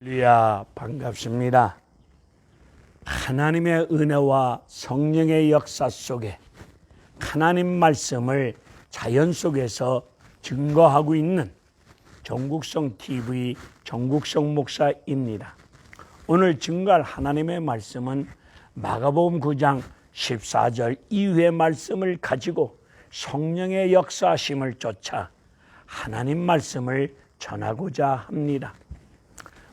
할렐루야 반갑습니다. 하나님의 은혜와 성령의 역사 속에 하나님 말씀을 자연 속에서 증거하고 있는 정국성 TV 정국성 목사입니다. 오늘 증거할 하나님의 말씀은 마가복음 9장 14절 이후의 말씀을 가지고 성령의 역사심을 쫓아 하나님 말씀을 전하고자 합니다.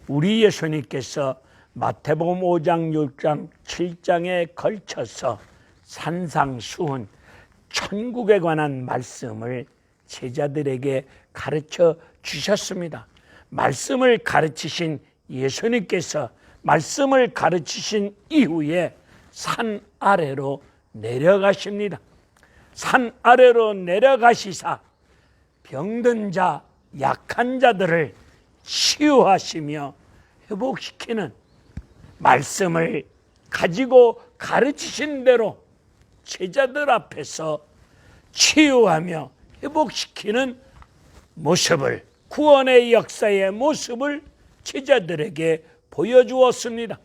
우리 예수님께서 마태복음 5장, 6장, 7장에 걸쳐서 산상수훈 천국에 관한 말씀을 제자들에게 가르쳐 주셨습니다. 말씀을 가르치신 예수님께서 말씀을 가르치신 이후에 산 아래로 내려가십니다. 산 아래로 내려가시사 병든 자, 약한 자들을 치유하시며 회복시키는 말씀을 가지고 가르치신 대로 제자들 앞에서 치유하며 회복시키는 모습을 구원의 역사의 모습을 제자들에게 보여주었습니다.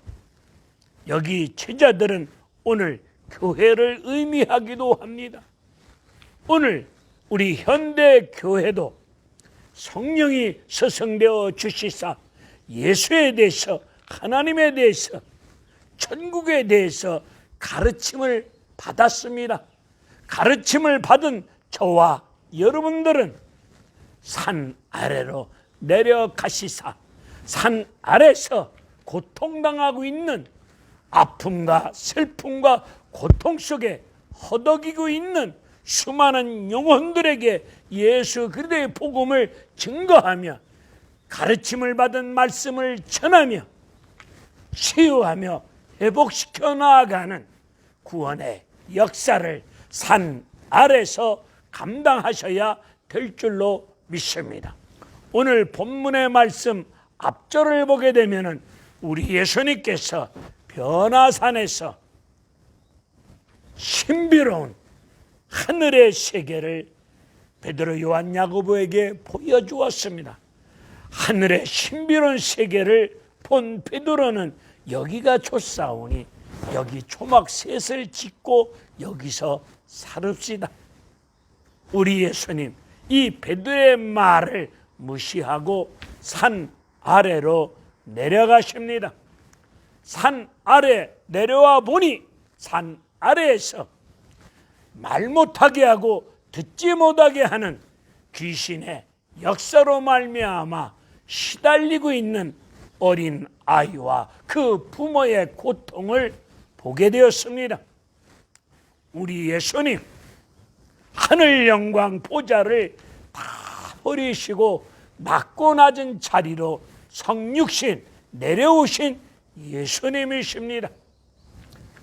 여기 제자들은 오늘 교회를 의미하기도 합니다. 오늘 우리 현대 교회도 성령이 서성되어 주시사 예수에 대해서 하나님에 대해서 천국에 대해서 가르침을 받았습니다. 가르침을 받은 저와 여러분들은 산 아래로 내려가시사 산 아래서 고통당하고 있는 아픔과 슬픔과 고통 속에 허덕이고 있는 수많은 영혼들에게 예수 그리스도의 복음을 증거하며 가르침을 받은 말씀을 전하며 치유하며 회복시켜 나아가는 구원의 역사를 산 아래서 감당하셔야 될 줄로 믿습니다. 오늘 본문의 말씀 앞절을 보게 되면은 우리 예수님께서 변화산에서 신비로운 하늘의 세계를 베드로 요한 야고보에게 보여주었습니다. 하늘의 신비로운 세계를 본 베드로는 여기가 좋사오니 여기 초막 셋을 짓고 여기서 살읍시다. 우리 예수님 이 베드로의 말을 무시하고 산 아래로 내려가십니다. 산 아래 내려와 보니 산 아래에서 말 못하게 하고 듣지 못하게 하는 귀신의 역사로 말미암아 시달리고 있는 어린 아이와 그 부모의 고통을 보게 되었습니다. 우리 예수님 하늘 영광 보좌를 다 버리시고 낮고 낮은 자리로 성육신 내려오신 예수님이십니다.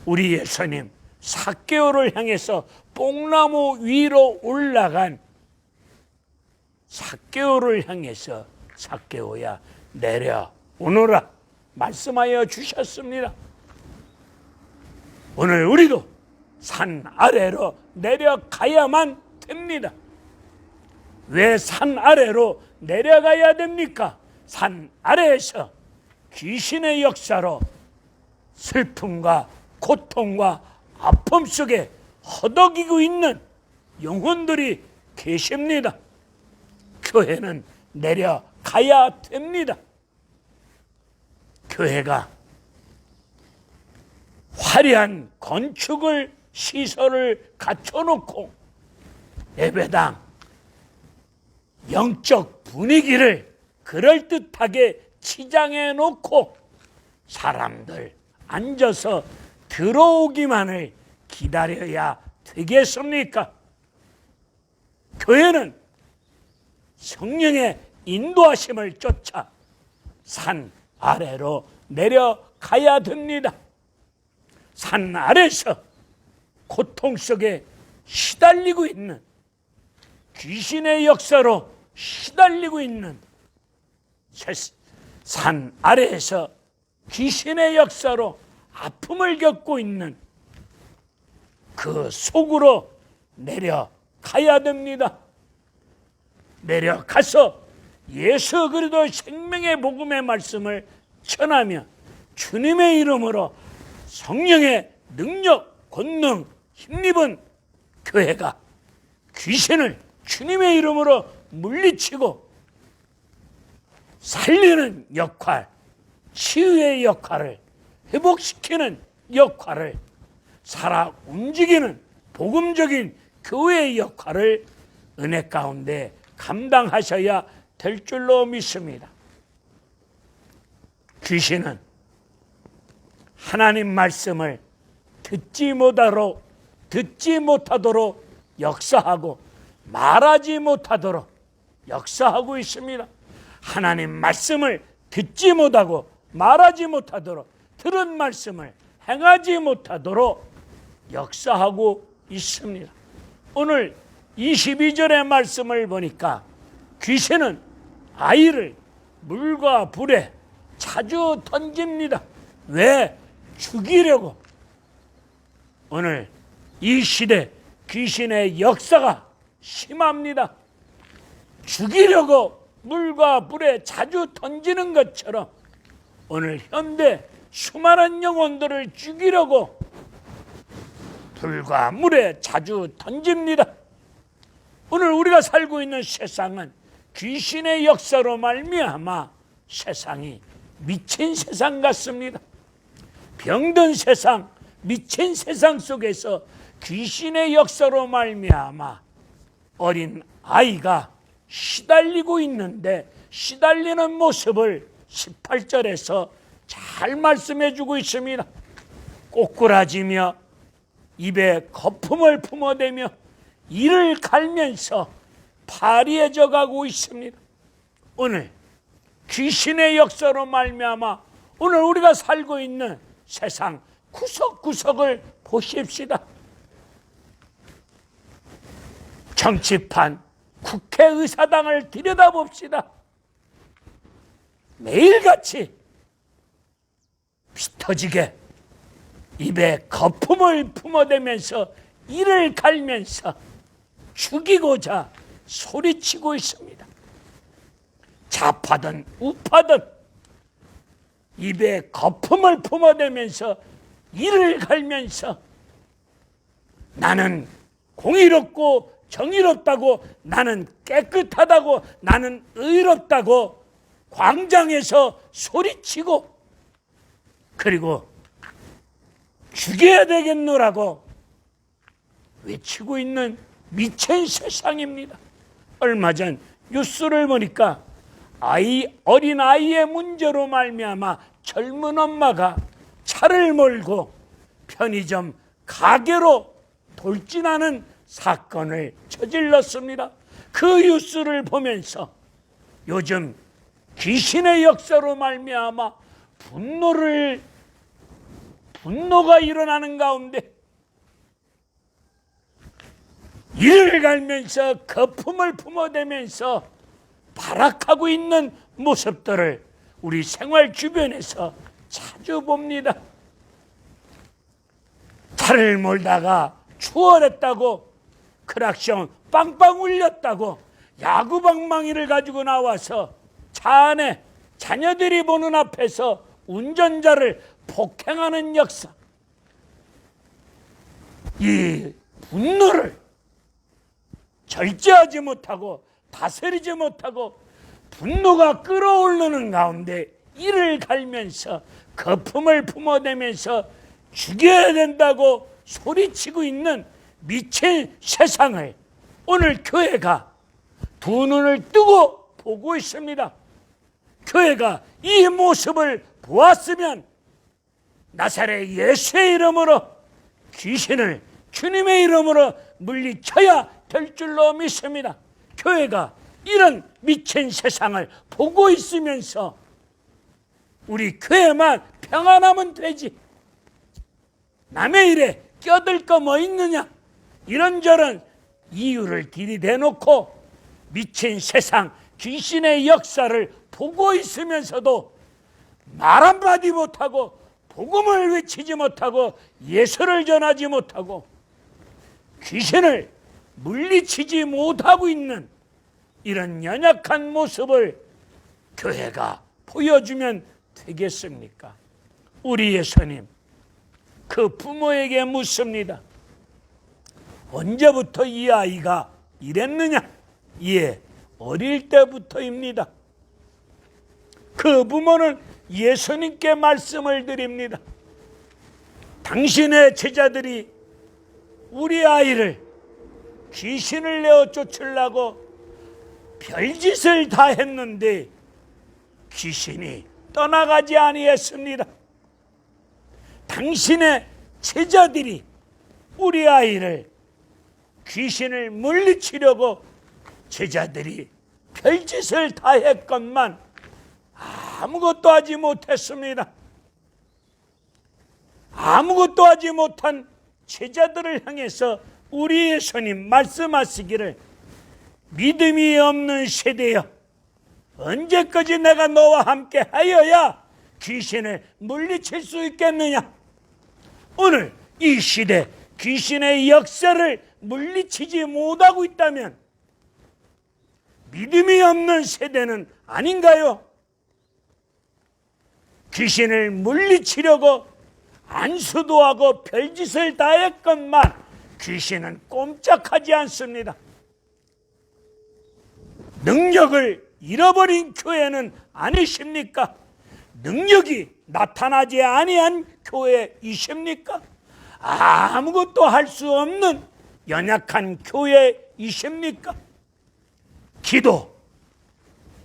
우리 예수님 사개오를 향해서 뽕나무 위로 올라간 사개오를 향해서 사개오야 내려 오너라 말씀하여 주셨습니다. 오늘 우리도 산 아래로 내려가야만 됩니다. 왜 산 아래로 내려가야 됩니까? 산 아래에서 귀신의 역사로 슬픔과 고통과 아픔 속에 허덕이고 있는 영혼들이 계십니다. 교회는 내려가야 됩니다. 교회가 화려한 건축을 시설을 갖춰놓고 예배당 영적 분위기를 그럴듯하게 치장해 놓고 사람들 앉아서 들어오기만을 기다려야 되겠습니까? 교회는 성령의 인도하심을 쫓아 산 아래로 내려가야 됩니다. 산 아래서 고통 속에 시달리고 있는 귀신의 역사로 시달리고 있는 산 아래에서 귀신의 역사로 아픔을 겪고 있는 그 속으로 내려가야 됩니다. 내려가서 예수 그리스도 생명의 복음의 말씀을 전하며 주님의 이름으로 성령의 능력, 권능, 힘입은 교회가 귀신을 주님의 이름으로 물리치고 살리는 역할, 치유의 역할을 회복시키는 역할을 살아 움직이는 복음적인 교회의 역할을 은혜 가운데 감당하셔야 될 줄로 믿습니다. 귀신은 하나님 말씀을 듣지 못하도록 듣지 못하도록 역사하고 말하지 못하도록 역사하고 있습니다. 하나님 말씀을 듣지 못하고 말하지 못하도록 들은 말씀을 행하지 못하도록 역사하고 있습니다. 오늘 22절의 말씀을 보니까 귀신은 아이를 물과 불에 자주 던집니다. 왜? 죽이려고. 오늘 이 시대 귀신의 역사가 심합니다. 죽이려고 물과 불에 자주 던지는 것처럼 오늘 현대 수많은 영혼들을 죽이려고 불과 물에 자주 던집니다. 오늘 우리가 살고 있는 세상은 귀신의 역사로 말미암아 세상이 미친 세상 같습니다. 병든 세상, 미친 세상 속에서 귀신의 역사로 말미암아 어린 아이가 시달리고 있는데 시달리는 모습을 18절에서 잘 말씀해 주고 있습니다. 꼬꾸라지며 입에 거품을 품어대며 이를 갈면서 파리해져 가고 있습니다. 오늘 귀신의 역사로 말미암아 오늘 우리가 살고 있는 세상 구석구석을 보십시다. 정치판, 국회의사당을 들여다봅시다. 매일같이 피터지게 입에 거품을 품어대면서 이를 갈면서 죽이고자 소리치고 있습니다. 좌파든 우파든 입에 거품을 품어대면서 이를 갈면서 나는 공의롭고 정의롭다고 나는 깨끗하다고 나는 의롭다고 광장에서 소리치고 그리고 죽여야 되겠노라고 외치고 있는 미친 세상입니다. 얼마 전 뉴스를 보니까 아이 어린 아이의 문제로 말미암아 젊은 엄마가 차를 몰고 편의점 가게로 돌진하는 사건을 저질렀습니다. 그 뉴스를 보면서 요즘 귀신의 역사로 말미암아 분노를 분노가 일어나는 가운데 이를 갈면서 거품을 품어대면서 발악하고 있는 모습들을 우리 생활 주변에서 자주 봅니다. 차를 몰다가 추월했다고 크락션 빵빵 울렸다고 야구방망이를 가지고 나와서 차 안에 자녀들이 보는 앞에서 운전자를 폭행하는 역사. 이 분노를 절제하지 못하고 다스리지 못하고 분노가 끓어오르는 가운데 이를 갈면서 거품을 품어대면서 죽여야 된다고 소리치고 있는 미친 세상을 오늘 교회가 두 눈을 뜨고 보고 있습니다. 교회가 이 모습을 보았으면 나사렛 예수의 이름으로 귀신을 주님의 이름으로 물리쳐야 될 줄로 믿습니다. 교회가 이런 미친 세상을 보고 있으면서 우리 교회만 평안하면 되지. 남의 일에 껴들 거 뭐 있느냐? 이런저런 이유를 들이대놓고 미친 세상 귀신의 역사를 보고 있으면서도 말 한마디 못하고 복음을 외치지 못하고 예수를 전하지 못하고 귀신을 물리치지 못하고 있는 이런 연약한 모습을 교회가 보여주면 되겠습니까? 우리 예수님 그 부모에게 묻습니다. 언제부터 이 아이가 이랬느냐? 예, 어릴 때부터입니다. 그 부모는 예수님께 말씀을 드립니다. 당신의 제자들이 우리 아이를 귀신을 내어 쫓으려고 별짓을 다 했는데 귀신이 떠나가지 아니했습니다. 당신의 제자들이 우리 아이를 귀신을 물리치려고 제자들이 별짓을 다 했건만 아무것도 하지 못했습니다. 아무것도 하지 못한 제자들을 향해서 우리 예수님 말씀하시기를 믿음이 없는 세대여 언제까지 내가 너와 함께 하여야 귀신을 물리칠 수 있겠느냐 오늘 이 시대 귀신의 역사를 물리치지 못하고 있다면 믿음이 없는 세대는 아닌가요? 귀신을 물리치려고 안수도 하고 별짓을 다 했건만 귀신은 꼼짝하지 않습니다. 능력을 잃어버린 교회는 아니십니까? 능력이 나타나지 아니한 교회이십니까? 아무것도 할 수 없는 연약한 교회이십니까? 기도,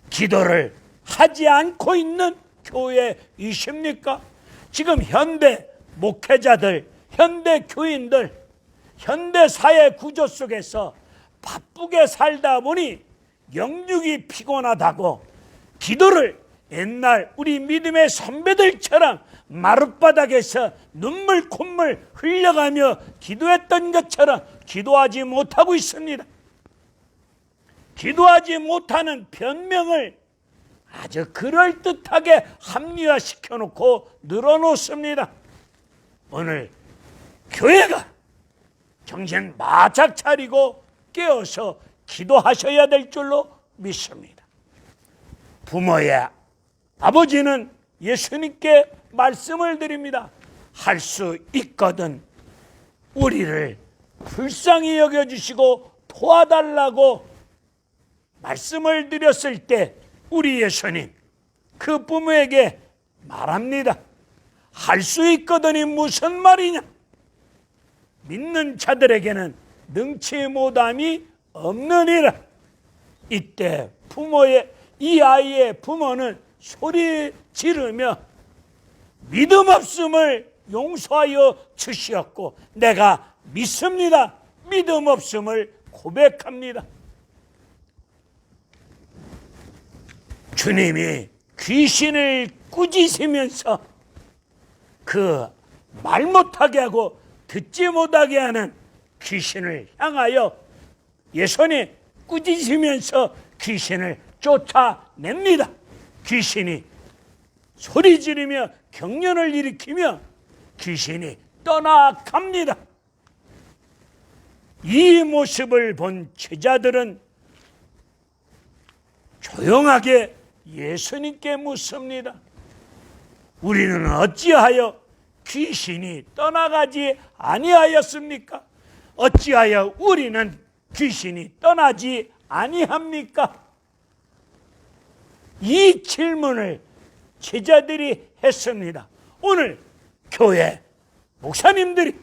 기도를 하지 않고 있는 교회이십니까? 지금 현대 목회자들, 현대 교인들, 현대 사회 구조 속에서 바쁘게 살다 보니 영육이 피곤하다고 기도를 옛날 우리 믿음의 선배들처럼 마룻바닥에서 눈물 콧물 흘려가며 기도했던 것처럼 기도하지 못하고 있습니다. 기도하지 못하는 변명을 아주 그럴듯하게 합리화시켜 놓고 늘어놓습니다. 오늘 교회가 정신 바짝 차리고 깨어서 기도하셔야 될 줄로 믿습니다. 부모의 아버지는 예수님께 말씀을 드립니다. 할 수 있거든 우리를 불쌍히 여겨주시고 도와달라고 말씀을 드렸을 때 우리 예수님 그 부모에게 말합니다. 할 수 있거든이 무슨 말이냐? 믿는 자들에게는 능치 못함이 없느니라. 이때 부모의 이 아이의 부모는 소리 지르며 믿음 없음을 용서하여 주시었고 내가 믿습니다. 믿음 없음을 고백합니다. 주님이 귀신을 꾸짖으면서 그 말 못하게 하고 듣지 못하게 하는 귀신을 향하여 예선이 꾸짖으면서 귀신을 쫓아냅니다. 귀신이 소리 지르며 경련을 일으키며 귀신이 떠나갑니다. 이 모습을 본 제자들은 조용하게 예수님께 묻습니다. 우리는 어찌하여 귀신이 떠나가지 아니하였습니까? 어찌하여 우리는 귀신이 떠나지 아니합니까? 이 질문을 제자들이 했습니다. 오늘 교회 목사님들이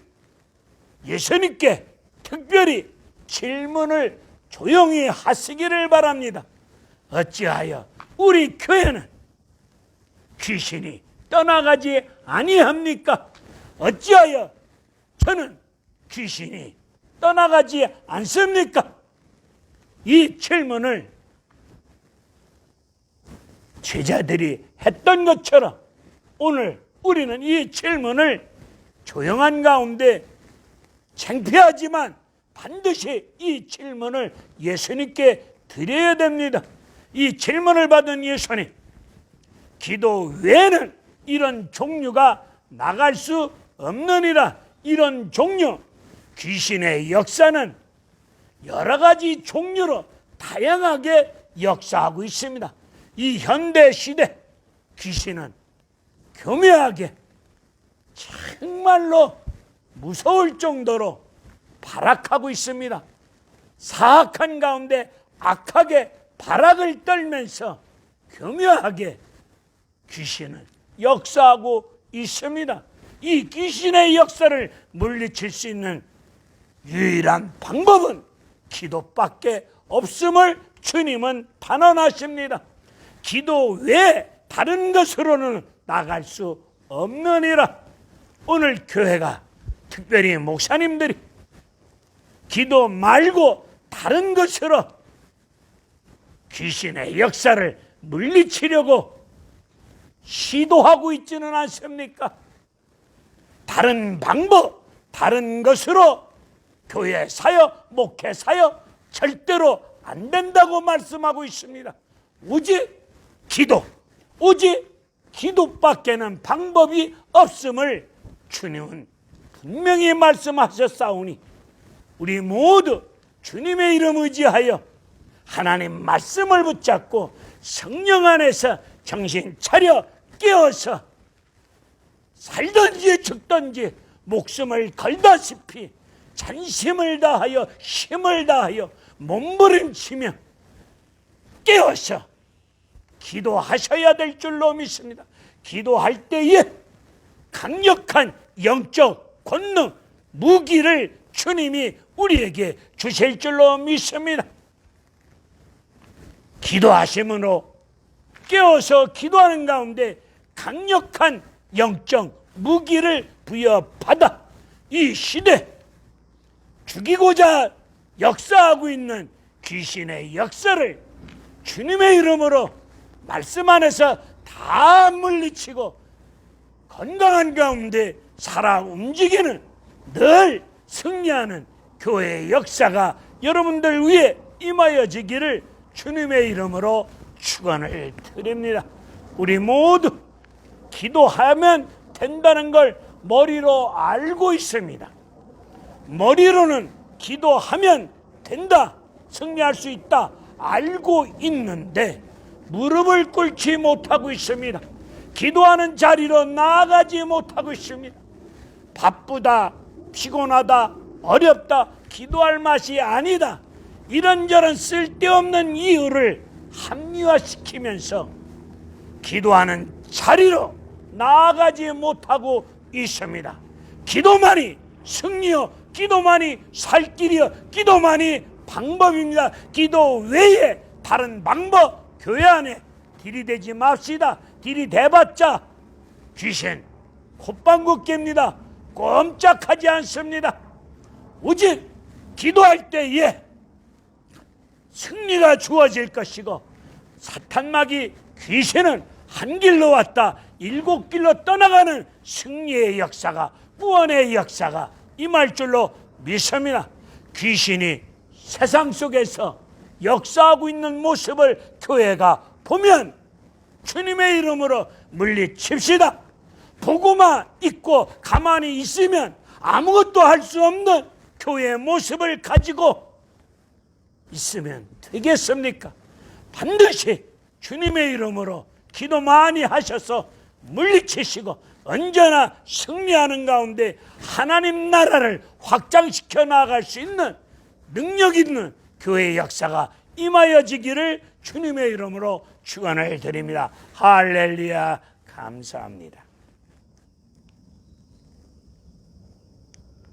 예수님께 특별히 질문을 조용히 하시기를 바랍니다. 어찌하여 우리 교회는 귀신이 떠나가지 아니합니까? 어찌하여 저는 귀신이 떠나가지 않습니까? 이 질문을 제자들이 했던 것처럼 오늘 우리는 이 질문을 조용한 가운데 창피하지만 반드시 이 질문을 예수님께 드려야 됩니다. 이 질문을 받은 예수님, 기도 외에는 이런 종류가 나갈 수 없느니라. 이런 종류, 귀신의 역사는 여러 가지 종류로 다양하게 역사하고 있습니다. 이 현대 시대 귀신은 교묘하게 정말로 무서울 정도로 발악하고 있습니다. 사악한 가운데 악하게 발악을 떨면서 교묘하게 귀신을 역사하고 있습니다. 이 귀신의 역사를 물리칠 수 있는 유일한 방법은 기도밖에 없음을 주님은 단언하십니다. 기도 외에 다른 것으로는 나갈 수 없느니라. 오늘 교회가 특별히 목사님들이 기도 말고 다른 것으로 귀신의 역사를 물리치려고 시도하고 있지는 않습니까? 다른 방법, 다른 것으로 교회 사역, 목회 사역 절대로 안 된다고 말씀하고 있습니다. 오직 기도, 오직 기도밖에는 방법이 없음을 주님은 분명히 말씀하셨사오니 우리 모두 주님의 이름 의지하여 하나님 말씀을 붙잡고 성령 안에서 정신 차려 깨어서 살든지 죽든지 목숨을 걸다시피 전심을 다하여 힘을 다하여 몸부림치며 깨어서 기도하셔야 될 줄로 믿습니다. 기도할 때에 강력한 영적 권능, 무기를 주님이 우리에게 주실 줄로 믿습니다. 기도하심으로 깨어서 기도하는 가운데 강력한 영적 무기를 부여받아 이 시대 죽이고자 역사하고 있는 귀신의 역사를 주님의 이름으로 말씀 안에서 다 물리치고 건강한 가운데 살아 움직이는 늘 승리하는 교회의 역사가 여러분들 위해 임하여지기를 주님의 이름으로 축원을 드립니다. 우리 모두 기도하면 된다는 걸 머리로 알고 있습니다. 머리로는 기도하면 된다, 승리할 수 있다 알고 있는데 무릎을 꿇지 못하고 있습니다. 기도하는 자리로 나아가지 못하고 있습니다. 바쁘다, 피곤하다, 어렵다, 기도할 맛이 아니다. 이런저런 쓸데없는 이유를 합리화시키면서 기도하는 자리로 나아가지 못하고 있습니다. 기도만이 승리요, 기도만이 살 길이요, 기도만이 방법입니다. 기도 외에 다른 방법 교회 안에 들이대지 맙시다. 들이대봤자 귀신 콧방구 깹니다. 꼼짝하지 않습니다. 오직 기도할 때에 승리가 주어질 것이고 사탄막이 귀신은 한 길로 왔다 일곱 길로 떠나가는 승리의 역사가 구원의 역사가 임할 줄로 믿습니다. 귀신이 세상 속에서 역사하고 있는 모습을 교회가 보면 주님의 이름으로 물리칩시다. 보고만 있고 가만히 있으면 아무것도 할 수 없는 교회의 모습을 가지고 있으면 되겠습니까? 반드시 주님의 이름으로 기도 많이 하셔서 물리치시고 언제나 승리하는 가운데 하나님 나라를 확장시켜 나갈 수 있는 능력 있는 교회의 역사가 임하여지기를 주님의 이름으로 축원을 드립니다. 할렐루야 감사합니다.